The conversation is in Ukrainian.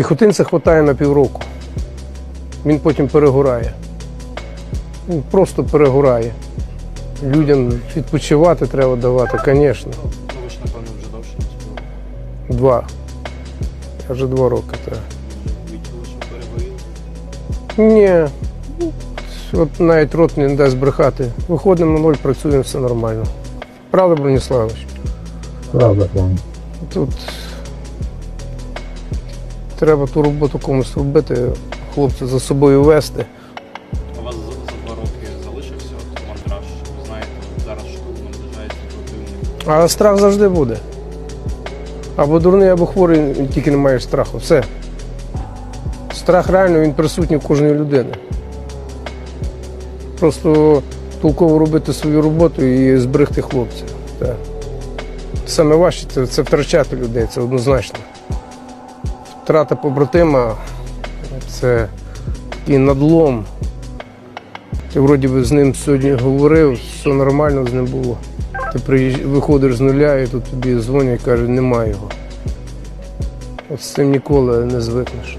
Піхотинця хватає на півроку. Він потім перегорає. Він просто перегорає. Людям відпочивати треба давати, звісно. Ну, ви ж, напевно, вже довше не. Два. Я вже два роки. Так. Відчули, що перегоріли. Ні. От навіть рот не дасть брехати. Виходимо на ноль, працюємо, все нормально. Правда, Броніславович? Правда, пан. Тут треба ту роботу комусь робити, хлопця за собою вести. У вас за, за два роки залишився от мандраж, ви знаєте, зараз штурм наближається противник. А страх завжди буде. Або дурний, або хворий, тільки не маєш страху. Все. Страх реально він присутній в кожної людини. Просто толково робити свою роботу і зберегти хлопців. Так. Саме важче це, це втрачати людей, це однозначно. Втрата побратима це і надлом. Ти вроді би з ним сьогодні говорив, все нормально з ним було. Ти приїж... виходиш з нуля і тут тобі дзвонять і кажуть, немає його. От з цим ніколи не звикнеш.